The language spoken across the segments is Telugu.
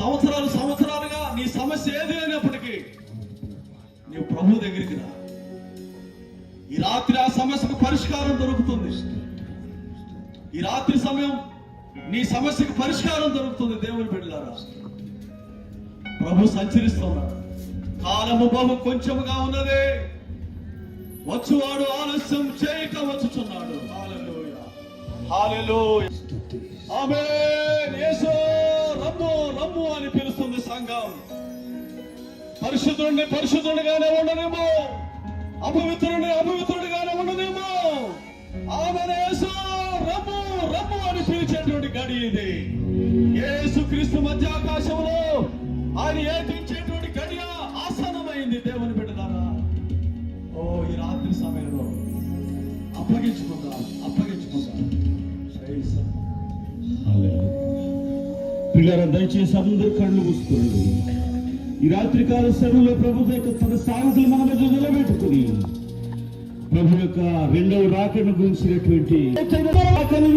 సంవత్సరాలు సంవత్సరాలుగా నీ సమస్య ఏది అయినప్పటికీ నీవు ప్రభు దగ్గరికి రా. ఈ రాత్రి ఆ సమస్యకు పరిష్కారం దొరుకుతుంది. ఈ రాత్రి సమయం నీ సమస్యకు పరిష్కారం దొరుకుతుంది దేవుని బిడ్డలారా. ప్రభు సంచరిస్తున్నాడు. కాలము బహు కొంచెముగా ఉన్నదే. వచ్చువాడు ఆలస్యం చేయక వచ్చుచున్నాడు. ఆమేన్. పరిశుద్ధుడిని పరిశుద్ధుడిగానే ఉండనేమో అపవిత్రుడిని అపవిత్రుడిగానే ఉండనేమో ఆమె రమ్ము రమ్ము అని పిలిచేటువంటి గడి ఇది. యేసు క్రీస్తు మధ్య ఆకాశంలో ఆయన ఏపించేటువంటి గడియ ఆసనమైంది దేవుని బిడ్డలారా. ఓ ఈ రాత్రి సమయంలో అప్పగించుకుందాం అప్పగించుకుందాం. శ్రేయస్సు. దయచేసి అందరూ కళ్ళు మూసుకోండి. ఈ రాత్రికాల సమయంలో ప్రభు యొక్క తన సాగులు మన మధ్య నిలబెట్టుకుని ప్రభు యొక్క రెండవ రాకను గురించినటువంటి రాకను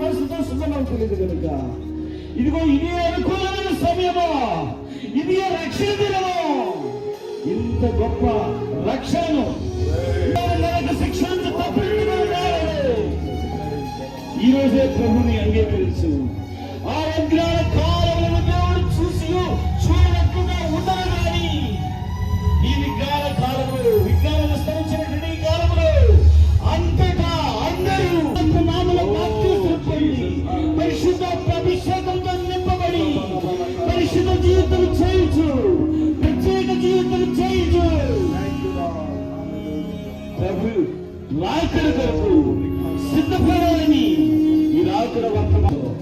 పరిస్థితి వస్తుందని కనుక. ఇదిగో ఇది అనుకూలమైన సమయమా? ఇది రక్షణ దినము? ఇంత గొప్ప రక్షణను శిక్షణ శిక్ష ఈ రోజే ప్రభుని అంగీకరించు. రాకడ కొరకు సిద్ధపడాలని ఈ రాకడ వర్తమానం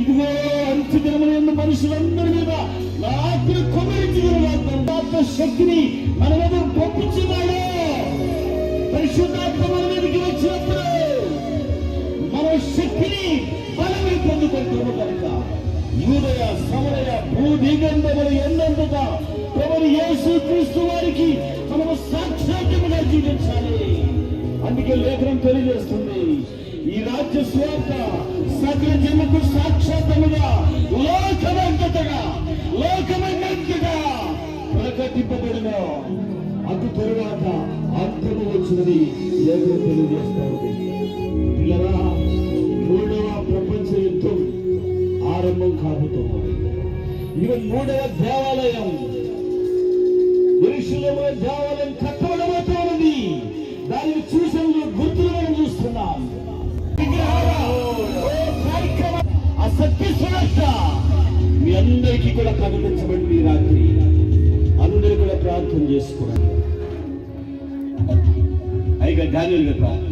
ఇదిగో అంచు దినముల మనుషులందరి మీద రాత్రి కొమ్మరించి ఆత్మ శక్తిని మన మీద పంపించున్నాడు పరిశుద్ధాత్మ మన మీదకి వచ్చినప్పుడు మన శక్తిని బలమే పొందుకుంటాము కనుక. యూదయ సమరయ భూదిగంధములు ఎన్నంతగా ఎవరు యేసు క్రీస్తు వారికి మనము సాక్షాత్యముగా జీవించాలి. అందుకే లేఖనం తెలియజేస్తుంది. ఈ రాజ్య స్వార్థ సకల జన్మకు సాక్షాత్తముగా లోకమంతటగా లోకమంతటగా ప్రకటింపబడిన. అటు తరువాత అంతము వచ్చినది లేఖనం తెలియజేస్తా ఉంది పిల్లరా మూడవ ప్రపంచ యుద్ధం ఆరంభం కాబోతున్నది ఇక మూడవ దేవాలయం ఎరుషులేముల దేవాలయం కథ దానిని చూసిన గుర్తులు మనం చూస్తున్నాం అసత్య సురక్ష. మీ అందరికీ కూడా ప్రకటించబడింది ఈ రాత్రి. అందరూ కూడా ప్రార్థన చేసుకోండి అయిగా డానియల్ ప్రార్థన